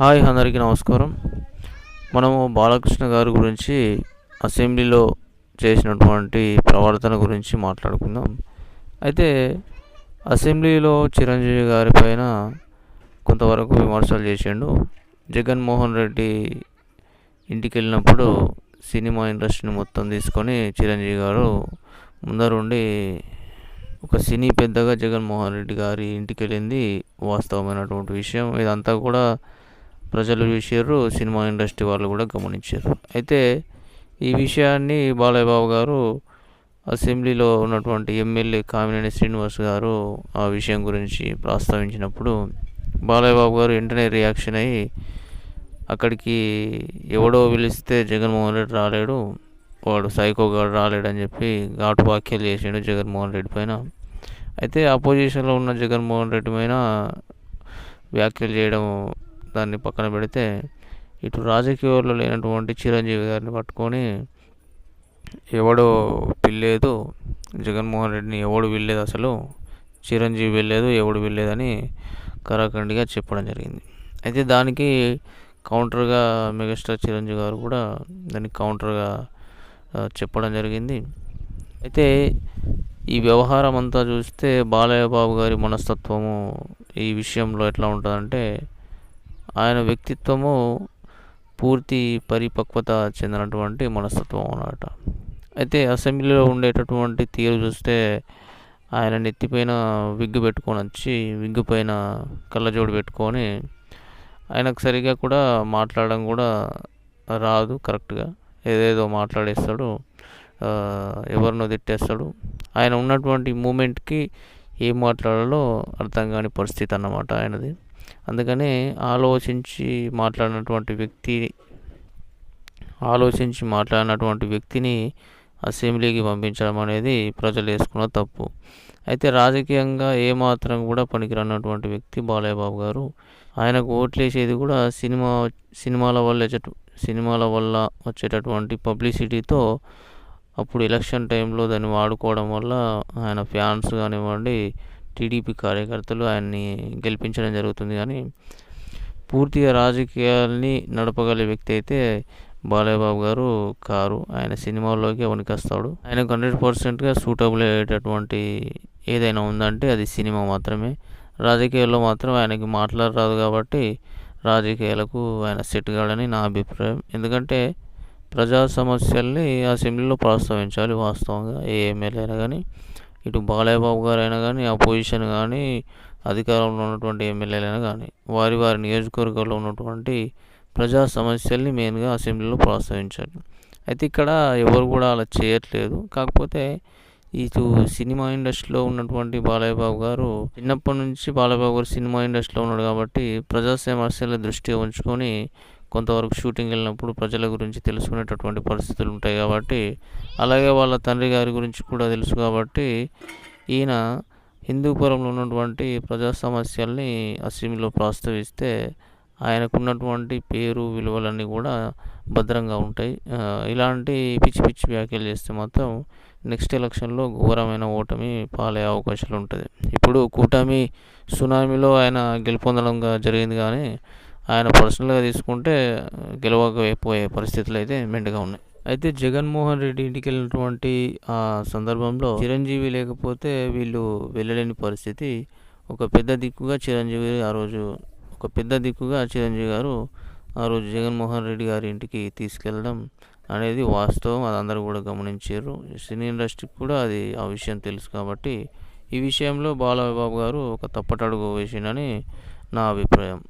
Hi అందరికీ నమస్కారం. మనము బాలకృష్ణ గారి గురించి అసెంబ్లీలో చేసినటువంటి ప్రవర్తన గురించి మాట్లాడుకుందాం. అయితే అసెంబ్లీలో చిరంజీవి గారి పైన కొంతవరకు విమర్శలు చేసిండు. జగన్మోహన్ రెడ్డి ఇంటికి వెళ్ళినప్పుడు సినిమా ఇండస్ట్రీని మొత్తం తీసుకొని చిరంజీవి గారు ముందరుండి ఒక సినీ పెద్దగా జగన్మోహన్ రెడ్డి గారి ఇంటికి వెళ్ళింది వాస్తవమైనటువంటి విషయం. ఇదంతా కూడా ప్రజలు చూసారు సినిమా ఇండస్ట్రీ వాళ్ళు కూడా గమనించారు అయితే ఈ విషయాన్ని బాలయ్య బాబు గారు అసెంబ్లీలో ఉన్నటువంటి ఎమ్మెల్యే కామినేని శ్రీనివాస్ గారు ఆ విషయం గురించి ప్రస్తావించినప్పుడు బాలయ్య బాబు గారు వెంటనే రియాక్షన్ అయ్యి అక్కడికి ఎవడో పిలిస్తే జగన్మోహన్ రెడ్డి రాలేడు వాడు సైకో రాలేడని చెప్పి ఘాటు వ్యాఖ్యలు చేసాడు జగన్మోహన్ రెడ్డి పైన. అయితే అపోజిషన్లో ఉన్న జగన్మోహన్ రెడ్డి పైన వ్యాఖ్యలు చేయడం దాన్ని పక్కన పెడితే ఇటు రాజకీయాల్లో లేనటువంటి చిరంజీవి గారిని పట్టుకొని ఎవడో పిల్లేదు జగన్మోహన్ రెడ్డిని ఎవడు వెళ్ళేది అసలు చిరంజీవి వెళ్ళలేదు ఎవడు వెళ్ళలేదని కరాఖండిగా చెప్పడం జరిగింది. అయితే దానికి కౌంటర్గా మెగాస్టార్ చిరంజీవి గారు కూడా దానికి కౌంటర్గా చెప్పడం జరిగింది. అయితే ఈ వ్యవహారం అంతా చూస్తే బాలయ్య బాబు గారి మనస్తత్వము ఈ విషయంలో ఎట్లా ఉంటుందంటే ఆయన వ్యక్తిత్వము పూర్తి పరిపక్వత చెందినటువంటి మనస్తత్వం అన్నమాట. అయితే అసెంబ్లీలో ఉండేటటువంటి తీరు చూస్తే ఆయన నెత్తిపైన విగ్గు పెట్టుకొని వచ్చి విగ్గు పైన కళ్ళజోడు పెట్టుకొని ఆయనకు సరిగా కూడా మాట్లాడడం కూడా రాదు కరెక్ట్గా. ఏదేదో మాట్లాడేస్తాడు ఎవరినో తిట్టేస్తాడు. ఆయన ఉన్నటువంటి మూమెంట్కి ఏం మాట్లాడాలో అర్థం కాని పరిస్థితి అన్నమాట ఆయనది. అందుకనే ఆలోచించి మాట్లాడినటువంటి వ్యక్తి ఆలోచించి మాట్లాడినటువంటి వ్యక్తిని అసెంబ్లీకి పంపించడం అనేది ప్రజలు వేసుకున్న తప్పు. అయితే రాజకీయంగా ఏమాత్రం కూడా పనికిరానటువంటి వ్యక్తి బాలయ్య బాబు గారు ఆయనకు ఓట్లేసేది కూడా సినిమా సినిమాల వల్ల సినిమాల వల్ల వచ్చేటటువంటి పబ్లిసిటీతో అప్పుడు ఎలక్షన్ టైంలో దాన్ని వాడుకోవడం వల్ల ఆయన ఫ్యాన్స్ కానివ్వండి టీడీపీ కార్యకర్తలు ఆయన్ని గెలిపించడం జరుగుతుంది కానీ పూర్తిగా రాజకీయాల్ని నడపగల వ్యక్తి అయితే బాలయ్యబాబు గారు కారు. ఆయన సినిమాల్లోకి వణికొస్తాడు ఆయనకు హండ్రెడ్ పర్సెంట్గా సూటబుల్ అయ్యేటటువంటి ఏదైనా ఉందంటే అది సినిమా మాత్రమే. రాజకీయాల్లో మాత్రం ఆయనకి మాట్లాడరాదు కాబట్టి రాజకీయాలకు ఆయన సెట్ కాడని నా అభిప్రాయం. ఎందుకంటే ప్రజా సమస్యల్ని అసెంబ్లీలో ప్రస్తావించాలి వాస్తవంగా ఏ ఎమ్మెల్యే అయినా కానీ ఇటు బాలయ్యబాబు గారైనా కానీ అపోజిషన్ కానీ అధికారంలో ఉన్నటువంటి ఎమ్మెల్యేలైనా కానీ వారి వారి నియోజకవర్గాల్లో ఉన్నటువంటి ప్రజా సమస్యల్ని మెయిన్గా అసెంబ్లీలో ప్రోత్సహించారు అయితే ఇక్కడ ఎవరు కూడా అలా చేయట్లేదు. కాకపోతే ఇటు సినిమా ఇండస్ట్రీలో ఉన్నటువంటి బాలయ్యబాబు గారు చిన్నప్పటి నుంచి బాలయ్యబాబు గారు సినిమా ఇండస్ట్రీలో ఉన్నాడు కాబట్టి ప్రజా సమస్యల దృష్టి ఉంచుకొని కొంతవరకు షూటింగ్ వెళ్ళినప్పుడు ప్రజల గురించి తెలుసుకునేటటువంటి పరిస్థితులు ఉంటాయి కాబట్టి అలాగే వాళ్ళ తండ్రి గారి గురించి కూడా తెలుసు కాబట్టి ఈయన హిందూపురంలో ఉన్నటువంటి ప్రజా సమస్యల్ని అసెంబ్లీలో ప్రస్తావిస్తే ఆయనకున్నటువంటి పేరు విలువలన్నీ కూడా భద్రంగా ఉంటాయి. ఇలాంటి పిచ్చి పిచ్చి వ్యాఖ్యలు చేస్తే మాత్రం నెక్స్ట్ ఎలక్షన్లో ఘోరమైన ఓటమి పాలయ్యే అవకాశాలు ఉంటుంది. ఇప్పుడు కూటమి సునామీలో ఆయన గెలుపొందడంగా జరిగింది కానీ ఆయన పర్సనల్గా తీసుకుంటే గెలవకపోయే పరిస్థితులు అయితే మెండుగా ఉన్నాయి. అయితే జగన్మోహన్ రెడ్డి ఇంటికి వెళ్ళినటువంటి ఆ సందర్భంలో చిరంజీవి లేకపోతే వీళ్ళు వెళ్ళలేని పరిస్థితి. ఒక పెద్ద దిక్కుగా చిరంజీవి ఆ రోజు ఒక పెద్ద దిక్కుగా చిరంజీవి గారు ఆ రోజు జగన్మోహన్ రెడ్డి గారి ఇంటికి తీసుకెళ్ళడం అనేది వాస్తవం. అది అందరూ కూడా గమనించారు. సినీ ఇండస్ట్రీకి కూడా అది ఆ విషయం తెలుసు కాబట్టి ఈ విషయంలో బాలబాబు గారు ఒక తప్పటడుగు వేసిండని నా అభిప్రాయం.